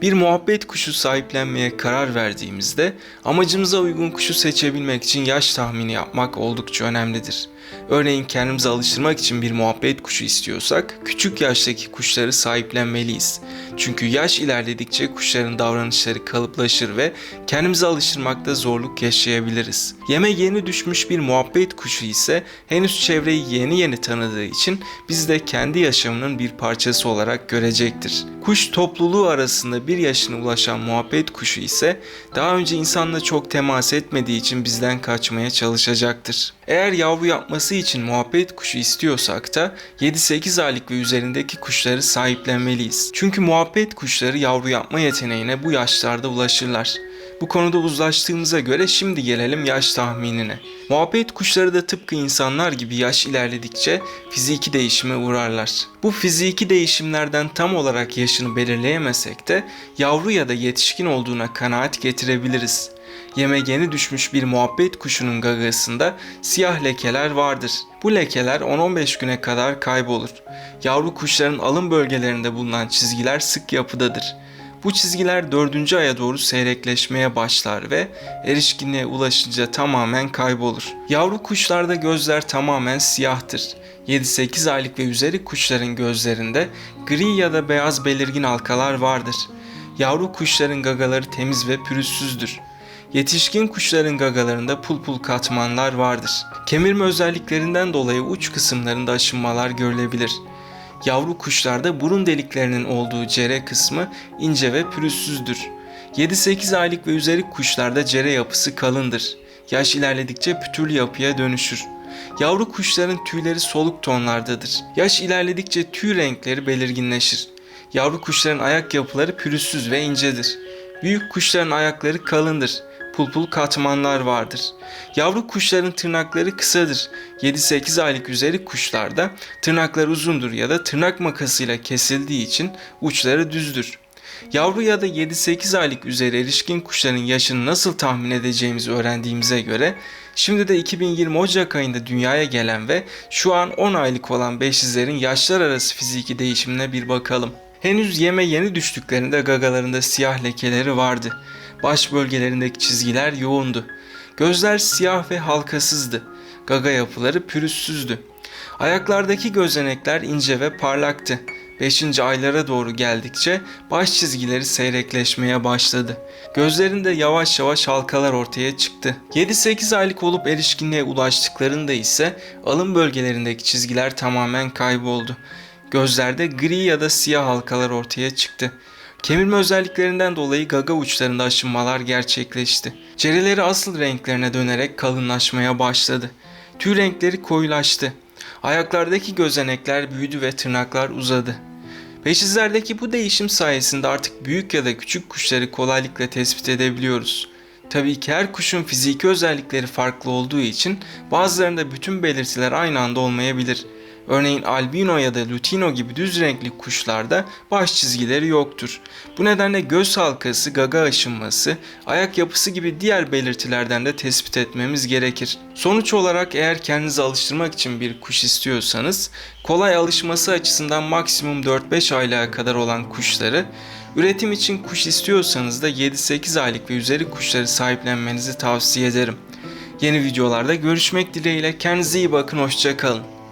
Bir muhabbet kuşu sahiplenmeye karar verdiğimizde amacımıza uygun kuşu seçebilmek için yaş tahmini yapmak oldukça önemlidir. Örneğin kendimizi alıştırmak için bir muhabbet kuşu istiyorsak küçük yaştaki kuşları sahiplenmeliyiz. Çünkü yaş ilerledikçe kuşların davranışları kalıplaşır ve kendimizi alıştırmakta zorluk yaşayabiliriz. Yeme yeni düşmüş bir muhabbet kuşu ise henüz çevreyi yeni yeni tanıdığı için bizi de kendi yaşamının bir parçası olarak görecektir. Kuş topluluğu arasında bir yaşına ulaşan muhabbet kuşu ise daha önce insanla çok temas etmediği için bizden kaçmaya çalışacaktır. Eğer yavru yapması için muhabbet kuşu istiyorsak da 7-8 aylık ve üzerindeki kuşları sahiplenmeliyiz. Çünkü muhabbet kuşları yavru yapma yeteneğine bu yaşlarda ulaşırlar. Bu konuda uzlaştığımıza göre şimdi gelelim yaş tahminine. Muhabbet kuşları da tıpkı insanlar gibi yaş ilerledikçe fiziki değişime uğrarlar. Bu fiziki değişimlerden tam olarak yaşını belirleyemesek de yavru ya da yetişkin olduğuna kanaat getirebiliriz. Yeme yeni düşmüş bir muhabbet kuşunun gagasında siyah lekeler vardır. Bu lekeler 10-15 güne kadar kaybolur. Yavru kuşların alın bölgelerinde bulunan çizgiler sık yapıdadır. Bu çizgiler 4. aya doğru seyrekleşmeye başlar ve erişkinliğe ulaşınca tamamen kaybolur. Yavru kuşlarda gözler tamamen siyahtır. 7-8 aylık ve üzeri kuşların gözlerinde gri ya da beyaz belirgin halkalar vardır. Yavru kuşların gagaları temiz ve pürüzsüzdür. Yetişkin kuşların gagalarında pul pul katmanlar vardır. Kemirme özelliklerinden dolayı uç kısımlarında aşınmalar görülebilir. Yavru kuşlarda burun deliklerinin olduğu cere kısmı ince ve pürüzsüzdür. 7-8 aylık ve üzeri kuşlarda cere yapısı kalındır. Yaş ilerledikçe pütürlü yapıya dönüşür. Yavru kuşların tüyleri soluk tonlardadır. Yaş ilerledikçe tüy renkleri belirginleşir. Yavru kuşların ayak yapıları pürüzsüz ve incedir. Büyük kuşların ayakları kalındır. Pulpul katmanlar vardır. Yavru kuşların tırnakları kısadır. 7-8 aylık üzeri kuşlarda tırnaklar uzundur ya da tırnak makasıyla kesildiği için uçları düzdür. Yavru ya da 7-8 aylık üzeri erişkin kuşların yaşını nasıl tahmin edeceğimizi öğrendiğimize göre şimdi de 2020 Ocak ayında dünyaya gelen ve şu an 10 aylık olan beşizlerin yaşlar arası fiziki değişimine bir bakalım. Henüz yeme yeni düştüklerinde gagalarında siyah lekeleri vardı. Baş bölgelerindeki çizgiler yoğundu. Gözler siyah ve halkasızdı. Gaga yapıları pürüzsüzdü. Ayaklardaki gözenekler ince ve parlaktı. 5. aylara doğru geldikçe baş çizgileri seyrekleşmeye başladı. Gözlerinde yavaş yavaş halkalar ortaya çıktı. 7-8 aylık olup erişkinliğe ulaştıklarında ise alın bölgelerindeki çizgiler tamamen kayboldu. Gözlerde gri ya da siyah halkalar ortaya çıktı. Kemirme özelliklerinden dolayı gaga uçlarında aşınmalar gerçekleşti. Cereleri asıl renklerine dönerek kalınlaşmaya başladı. Tüy renkleri koyulaştı. Ayaklardaki gözenekler büyüdü ve tırnaklar uzadı. Beşizlerdeki bu değişim sayesinde artık büyük ya da küçük kuşları kolaylıkla tespit edebiliyoruz. Tabii ki her kuşun fiziki özellikleri farklı olduğu için bazılarında bütün belirtiler aynı anda olmayabilir. Örneğin albino ya da lutino gibi düz renkli kuşlarda baş çizgileri yoktur. Bu nedenle göz halkası, gaga aşınması, ayak yapısı gibi diğer belirtilerden de tespit etmemiz gerekir. Sonuç olarak eğer kendinizi alıştırmak için bir kuş istiyorsanız, kolay alışması açısından maksimum 4-5 aylığa kadar olan kuşları, üretim için kuş istiyorsanız da 7-8 aylık ve üzeri kuşları sahiplenmenizi tavsiye ederim. Yeni videolarda görüşmek dileğiyle kendinize iyi bakın, hoşçakalın.